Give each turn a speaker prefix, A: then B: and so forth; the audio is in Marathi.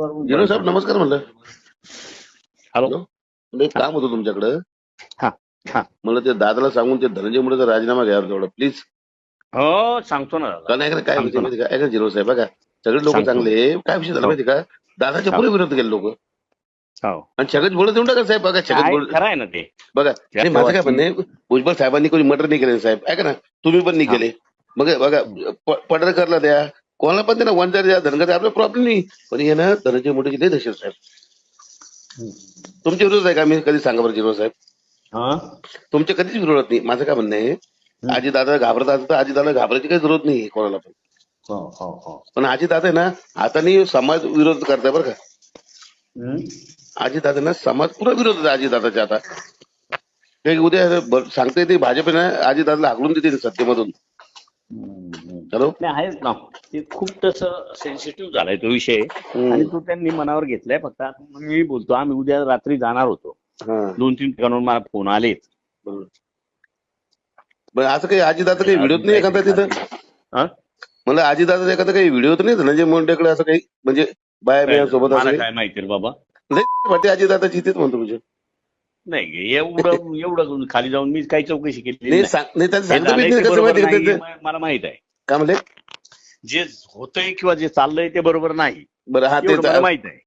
A: जिरो साहेब नमस्कार म्हणलं.
B: हॅलो.
A: मला एक काम होतं तुमच्याकडं.
B: हा, हा.
A: मला ते दादाला सांगून ते धनंजय मुंडेचा राजीनामा घ्यावा तेवढं. प्लीज.
B: हो सांगतो ना दादा.
A: कारण ऐका ना, काय
B: सांगतो.
A: माहिती का? ऐका जिरो साहेब बघा. सगळे लोक
B: सांगतो.
A: चांगले. काय विषय झाला
B: हो.
A: माहिती का? दादाच्या. पुढे विरोध केले लोक.
B: हो.
A: आणि छगन बोलत देऊन टाका साहेब बघा. छगन बोल
B: खरं आहे ना ते?
A: बघा. आणि माझं काय म्हणणं आहे भुजबळ साहेबांनी कोणी मर्डर नाही केले साहेब. ऐका ना. तुम्ही पण नाही
B: हा.
A: केले. मग बघा. प- पडळकरला द्या. कोणाला पण द्या ना वन द्या धनगर आपला प्रॉब्लेम नाही. पण हे ना धनंजय मुंडेची लई दहशत साहेब. तुमच्या विरोध आहे का? मी कधी सांगा बरं जिरो साहेब.
B: हा?
A: तुमच्या कधीच विरोधात नाही. माझं काय म्हणणं आहे आजी दादा घाबरत असतं तर आजी दादा घाबरायची काही जरूरत नाही कोणाला पण.
B: हो हो हो.
A: पण आजी दादा आहे ना हाताने समाज विरोध करताय बरं का. आजी दादा ना समाज पुरा विरोध आहे आजी दादाच्या आता. ते उद्या सांगता येते भाजप आहे ना आजी दादाला हाकलून देते सत्तेमधून.
B: नाही आहेच ना. ते खूप तसं सेन्सिटिव्ह झालाय तो विषय. आणि तो त्यांनी मनावर घेतलाय फक्त. आता मी बोलतो आम्ही उद्या रात्री जाणार होतो. दोन तीन ठिकाणाहून मला फोन
A: पण असं काही आजी दादा काही व्हिडिओ नाही एखादा तिथं?
B: हा?
A: मला आजी दादा एखादा काही व्हिडिओ नाही? धनंजय मुंडेकडे असं काही म्हणजे बाया बिया सोबत
B: काय माहिती रे बाबा.
A: लई वाटते आजी दादाची इथेच म्हणतो म्हणजे.
B: नाही एवढं एवढं खाली जाऊन मी काही चौकशी केली
A: नाही
B: नाही.
A: नाही
B: नाही, मला माहीत आहे.
A: काय म्हणले?
B: जे होतंय किंवा जे चाललंय ते बरोबर नाही.
A: बरं हा ते
B: माहीत आहे.